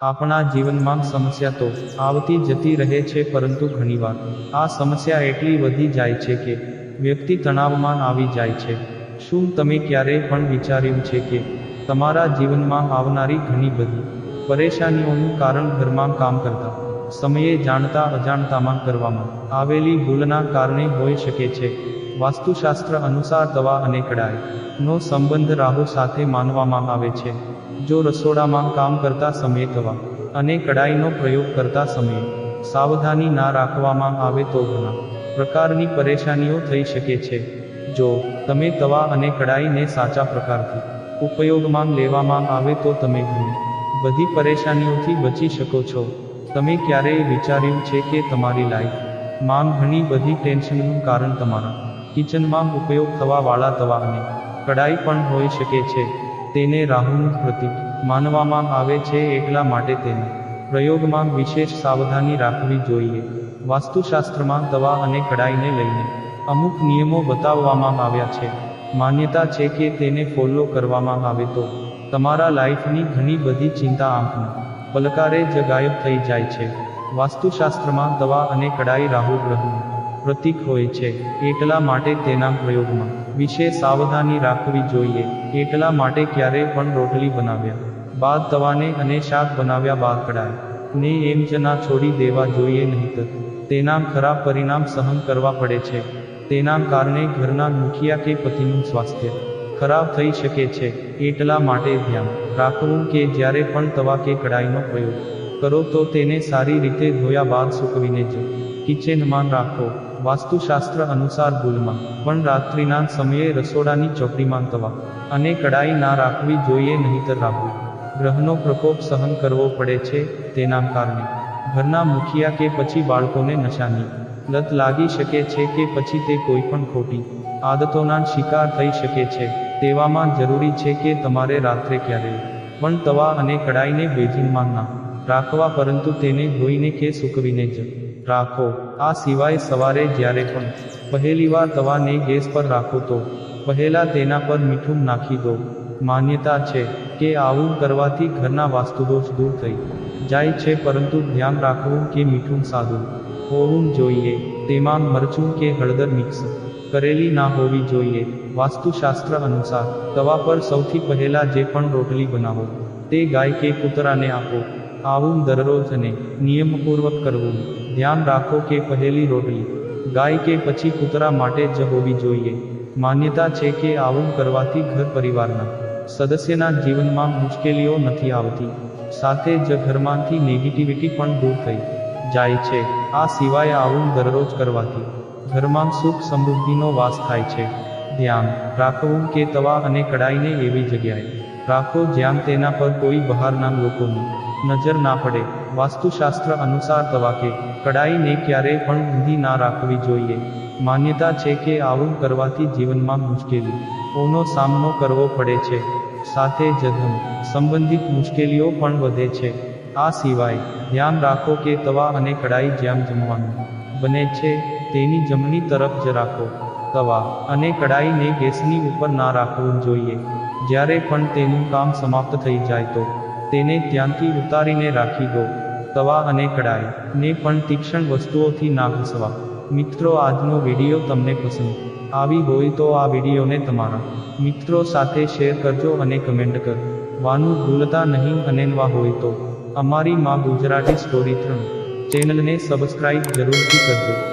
આપણા જીવનમાં સમસ્યા તો આવતી જતી રહે છે પરંતુ ઘણીવાર આ સમસ્યા એટલી વધી જાય છે કે વ્યક્તિ તણાવમાં આવી જાય છે. શું તમે ક્યારેય પણ વિચાર્યું છે કે તમારા જીવનમાં આવનારી ઘણી બધી પરેશાનીઓનું કારણ ઘરમાં કામ કરતા સમયે જાણતા અજાણતામાં કરવામાં આવેલી ભૂલના કારણે હોઈ શકે છે. વાસ્તુશાસ્ત્ર અનુસાર દવા અને કડાઈ નો સંબંધ રાહુ સાથે માનવામાં આવે છે. જો રસોડામાં કામ કરતા સમયે તવા અને કડાઈનો પ્રયોગ કરતા સમયે સાવધાની ના રાખવામાં આવે તો ઘણા પ્રકારની પરેશાનીઓ થઈ શકે છે. જો તમે તવા અને કડાઈને સાચા પ્રકારથી ઉપયોગમાં લેવામાં આવે તો તમે ઘણી બધી પરેશાનીઓથી બચી શકો છો. તમે ક્યારેય વિચાર્યું છે કે તમારી લાઈફમાં ઘણી બધી ટેન્શનનું કારણ તમારા કિચનમાં ઉપયોગ થવાવાળા તવા અને કડાઈ પણ હોઈ શકે છે. તેને રાહુનું પ્રતીક માનવામાં આવે છે એટલા માટે તેના પ્રયોગમાં વિશેષ સાવધાની રાખવી જોઈએ. વાસ્તુશાસ્ત્રમાં તવા અને કડાઈને લઈને અમુક નિયમો બતાવવામાં આવ્યા છે. માન્યતા છે કે તેને ફોલો કરવામાં આવે તો તમારા લાઈફની ઘણી બધી ચિંતા આંખના પલકારે જ ગાયબ થઈ જાય છે. વાસ્તુશાસ્ત્રમાં તવા અને કડાઈ રાહુ ગ્રહનું પ્રતીક હોય છે. એટલા માટે તેના પ્રયોગમાં વિશે સાવધાની રાખવી જોઈએ. એટલા માટે ક્યારેય પણ રોટલી બનાવ્યા બાદ તવાને અને શાક બનાવ્યા બાદ કડાઈ ને એમ જ ના છોડી દેવા જોઈએ નહીંતર તેના ખરાબ પરિણામ સહન કરવા પડે છે. તેના કારણે ઘરના મુખિયા કે પતિનું સ્વાસ્થ્ય ખરાબ થઈ શકે છે. એટલા માટે ધ્યાન રાખવું કે જ્યારે પણ તવા કે કડાઈનો પ્રયોગ કરો તો તેને સારી રીતે ધોયા બાદ સૂકવીને જ કિચનમાં રાખો. વાસ્તુશાસ્ત્ર અનુસાર ભૂલમાં, પણ રાત્રિના સમયે રસોડાની ચોપડીમાં તવા, અને કડાઈ ના રાખવી જોઈએ નહીંતર રાખવું. ગ્રહનો પ્રકોપ સહન કરવો પડે છે, તેના કારણે. ઘરના મુખિયા કે પછી બાળકોને નશાની લત લાગી શકે છે કે પછી તે કોઈ પણ ખોટી આદતોના શિકાર થઈ શકે છે, તેવામાં જરૂરી છે કે તમારે રાત્રે ક્યારેય પણ તવા અને કડાઈને બેજીનમાં ના રાખવા પરંતુ તેને ધોઈને કે સૂકવીને જ. રાખો. આ સિવાય સવારે જ્યારે પણ પહેલીવાર તવાને ગેસ પર રાખો તો પહેલા તેના પર મીઠું નાખી દો. માન્યતા છે કે આવું કરવાથી ઘરના વાસ્તુદોષ દૂર થઈ જાય છે, પરંતુ ધ્યાન રાખવું કે મીઠું સાદું હોવું જોઈએ. તેમાં મરચું કે હળદર મિક્સ કરેલી ના હોવી જોઈએ. વાસ્તુશાસ્ત્ર અનુસાર, તવા પર સૌથી પહેલા જે પણ રોટલી બનાવો, તે ગાય કે કૂતરાને આપો. આવું દરરોજ અને નિયમપૂર્વક કરવું. ધ્યાન રાખો કે પહેલી રોટલી, ગાય કે પછી કૂતરા માટે જ હોવી જોઈએ. માન્યતા છે કે આવું કરવાથી ઘર પરિવારના સદસ્યના જીવનમાં મુશ્કેલીઓ નથી આવતી. સાથે જ ઘરમાંથી નેગેટિવિટી પણ દૂર થઈ જાય છે. આ સિવાય આવું દરરોજ કરવાથી ઘરમાં સુખ સમૃદ્ધિનો વાસ થાય છે. ધ્યાન રાખવું કે તવા અને કડાઈને એવી જગ્યાએ રાખો જ્યાં તેના પર કોઈ બહારના લોકોની નજર ના પડે. વાસ્તુશાસ્ત્ર અનુસાર તવા કે કડાઈને ક્યારેય પણ ઊંધી ના રાખવી જોઈએ. માન્યતા છે કે આવું કરવાથી જીવનમાં મુશ્કેલીઓનો સામનો કરવો પડે છે. સાથે જ સંબંધિત મુશ્કેલીઓ પણ વધે છે. આ સિવાય, ધ્યાન રાખો કે તવા અને કડાઈ જ્યાં જમવાનું બને છે, તેની જમણી તરફ જ રાખો. તવા અને કડાઈને ગેસની ઉપર ના રાખવું જોઈએ. જ્યારે પણ તેનું કામ સમાપ્ત થઈ જાય તો તેને ત્યાંથી ઉતારીને રાખી દો, તવા અને કડાઈ ને પણ તીક્ષ્ણ વસ્તુઓથી ના ઘસવા. મિત્રો, આજનો વીડિયો તમને પસંદ આવી હોય તો આ વિડીયોને તમારા મિત્રો સાથે શેર કરજો અને કમેન્ટ કરવાનું ભૂલતા નહીં અને નવા હોય તો અમારી માં ગુજરાતી સ્ટોરી ત્રણ ચેનલને સબસ્ક્રાઇબ જરૂરથી કરજો.